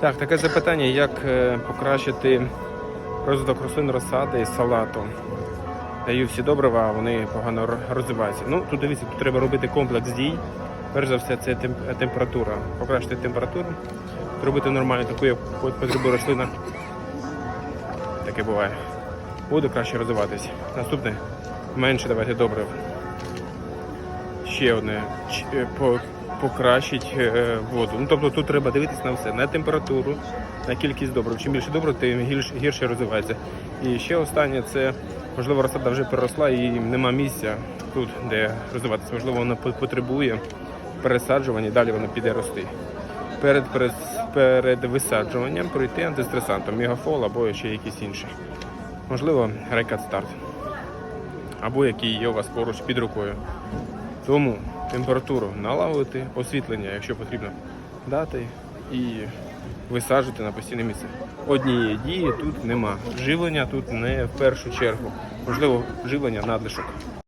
Так, таке запитання, як е, покращити розвиток рослин розсади і салату. Даю всі добрива, а вони погано розвиваються. Ну, тут дивіться, тут треба робити комплекс дій. Перш за все, це темп- температура. Покращити температуру, зробити нормальну таку, як потребує рослина. Таке буває. Буде краще розвиватись. Наступне менше давайте добрив. Ще одне Ч- е, покращить е, воду. Ну тобто тут треба дивитись на все, на температуру, на кількість добрив. Чим більше добрив, тим гірше, розвивається. І ще останнє це можливо розсада вже переросла і нема місця тут, де розвиватися. Можливо, вона потребує пересаджування, і далі вона піде рости. Перед, перед, перед висаджуванням пройти антистресантом, мегафол або ще якийсь інший. Можливо, рекат старт. Або який є у вас поруч під рукою. Тому температуру налагодити, освітлення, якщо потрібно, дати і висаджувати на постійне місце. Однієї дії тут нема. Живлення тут не в першу чергу. Можливо, живлення надлишок.